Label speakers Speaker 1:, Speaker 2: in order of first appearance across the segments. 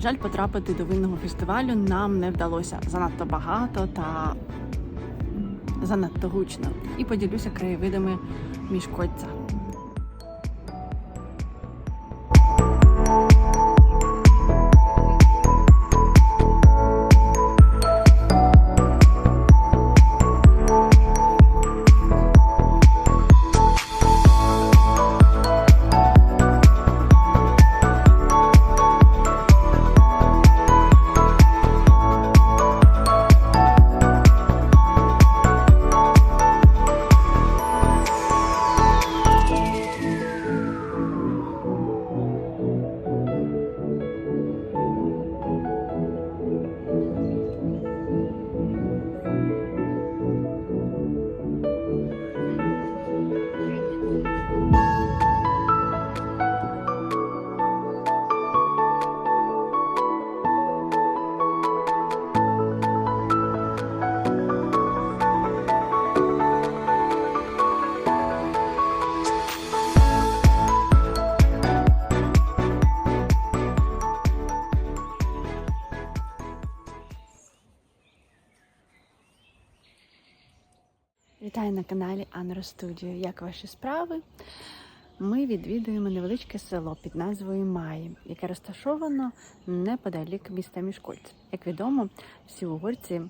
Speaker 1: жаль, потрапити до винного фестивалю нам не вдалося занадто багато та занадто гучно. І поділюся краєвидами міжкольця. Вітаю на каналі Анро Студіо. Як ваші справи? Ми відвідуємо невеличке село під назвою Маї, яке розташовано неподалік міста Мішкольц. Як відомо, всі угорці,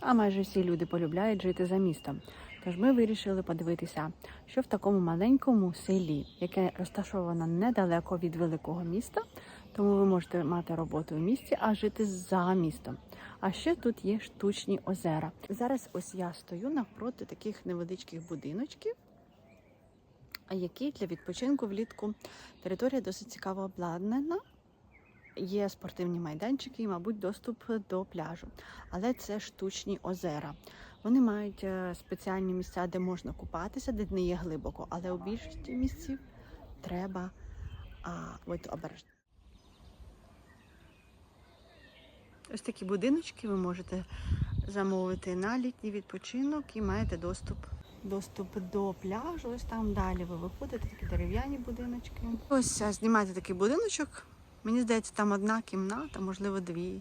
Speaker 1: а майже всі люди полюбляють жити за містом. Тож ми вирішили подивитися, що в такому маленькому селі, яке розташовано недалеко від великого міста, тому ви можете мати роботу в місті, а жити за містом. А ще тут є штучні озера. Зараз ось я стою навпроти таких невеличких будиночків, які для відпочинку влітку територія досить цікаво обладнана. Є спортивні майданчики і, мабуть, доступ до пляжу. Але це штучні озера. Вони мають е, спеціальні місця, де можна купатися, де не є глибоко, але у більшості місців треба а, бути обережно. Ось такі будиночки ви можете замовити на літній відпочинок і маєте доступ. Доступ до пляжу, ось там далі ви виходите, такі дерев'яні будиночки. Ось знімаєте такий будиночок. Мені здається, там одна кімната, можливо, дві,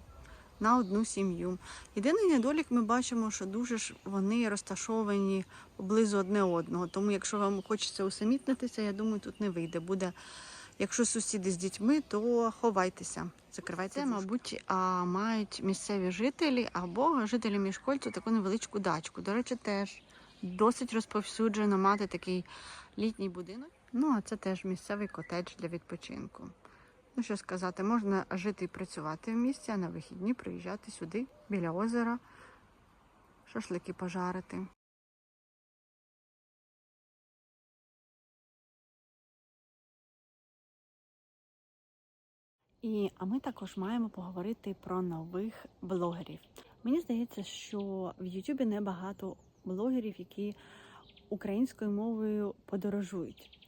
Speaker 1: на одну сім'ю. Єдиний недолік ми бачимо, що дуже ж вони розташовані поблизу одне одного. Тому, якщо вам хочеться усамітнитися, я думаю, тут не вийде. Буде Якщо сусіди з дітьми, то ховайтеся, закривайте. Це, мабуть, а, мають місцеві жителі або жителі міжкольцю таку невеличку дачку. До речі, теж досить розповсюджено мати такий літній будинок. Ну, а це теж місцевий котедж для відпочинку. Ну, що сказати, можна жити і працювати в місті, а на вихідні приїжджати сюди, біля озера, шашлики пожарити. І а ми також маємо поговорити про нових блогерів. Мені здається, що в Ютубі небагато блогерів, які українською мовою подорожують.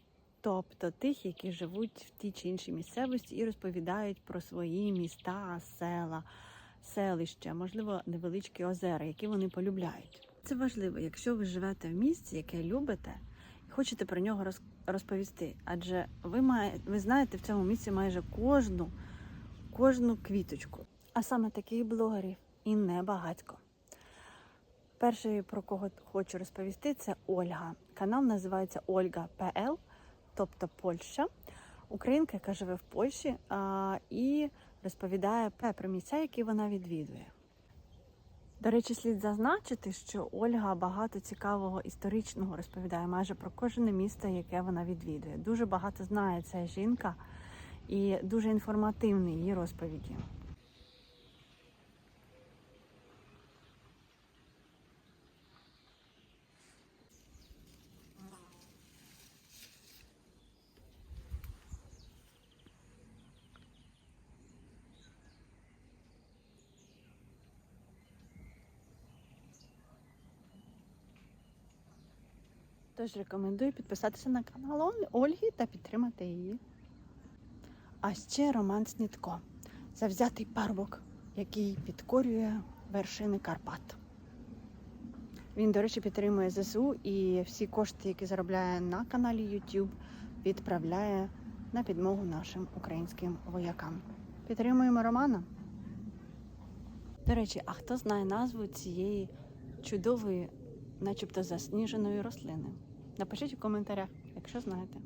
Speaker 1: Тобто тих, які живуть в тій чи іншій місцевості і розповідають про свої міста, села, селища, можливо, невеличкі озера, які вони полюбляють. Це важливо, якщо ви живете в місці, яке любите, і хочете про нього роз- розповісти. Адже ви має, ви знаєте в цьому місці майже кожну, кожну квіточку. А саме таких блогерів і небагатько. Перший, про кого хочу розповісти, це Ольга. Канал називається Ольга ПЛ, тобто Польща. Українка, яка живе в Польщі а, і розповідає про місця, які вона відвідує. До речі, слід зазначити, що Ольга багато цікавого історичного розповідає майже про кожне місто, яке вона відвідує. Дуже багато знає ця жінка і дуже інформативні її розповіді. Тож рекомендую підписатися на канал Ольги та підтримати її. А ще Роман Снітко завзятий парубок, який підкорює вершини Карпат. Він, до речі, підтримує ЗСУ і всі кошти, які заробляє на каналі YouTube, відправляє на підмогу нашим українським воякам. Підтримуємо Романа. До речі, а хто знає назву цієї чудової, начебто засніженої рослини? Напишіть у коментарях, якщо знаєте.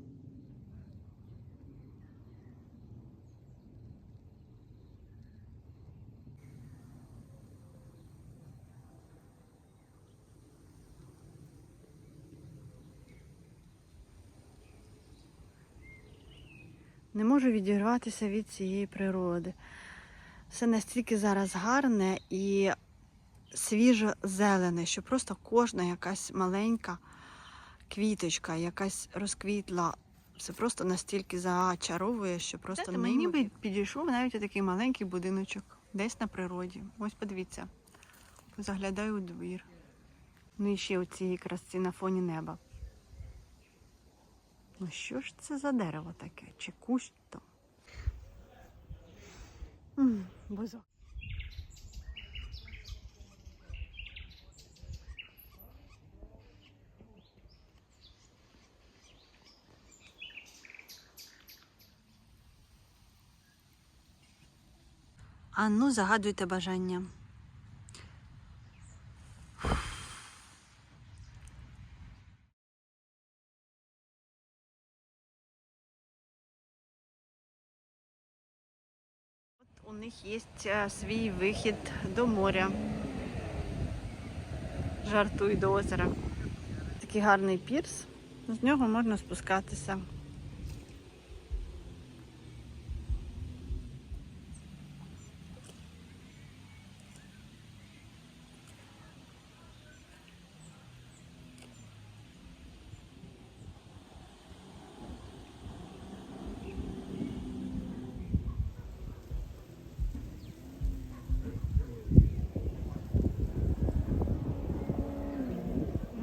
Speaker 1: Не можу відірватися від цієї природи. Все настільки зараз гарне і свіжо зелене, що просто кожна якась маленька квіточка, якась розквітла. Все просто настільки зачаровує, що просто
Speaker 2: Знаєте,
Speaker 1: мені
Speaker 2: мені
Speaker 1: би підійшов навіть такий маленький будиночок, десь на природі. Ось подивіться. Заглядаю у двір. Ну і ще у цій красці на фоні неба. Ну що ж це за дерево таке? Чи кущ то? Бузок. А ну, загадуйте бажання. От у них є свій вихід до моря. Жартуй до озера. Такий гарний пірс. З нього можна спускатися.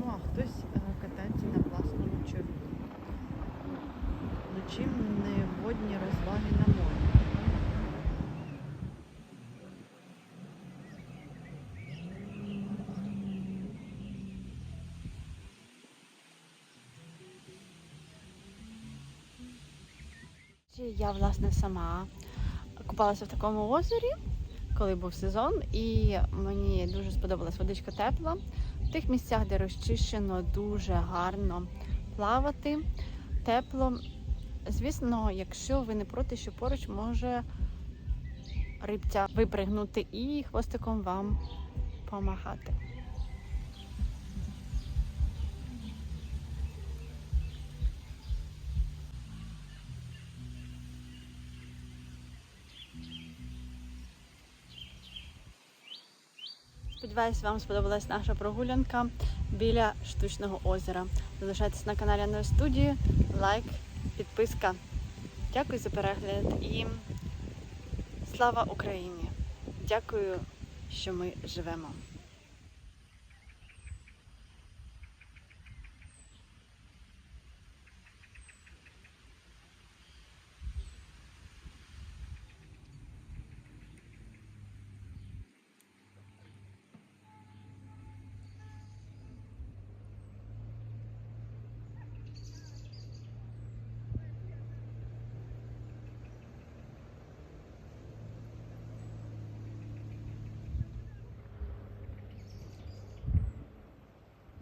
Speaker 1: Ну, а хтось е, катається на власному човні. Ну чим не водні розваги на морі? Я, власне, сама купалася в такому озері, коли був сезон, і мені дуже сподобалась водичка тепла. В тих місцях, де розчищено, дуже гарно плавати, тепло. Звісно, якщо ви не проти, що поруч може рибця випригнути і хвостиком вам помахати. Сподіваюсь, вам сподобалась наша прогулянка біля штучного озера. Залишайтесь на каналі Аною студії, лайк, підписка. Дякую за перегляд і слава Україні! Дякую, що ми живемо.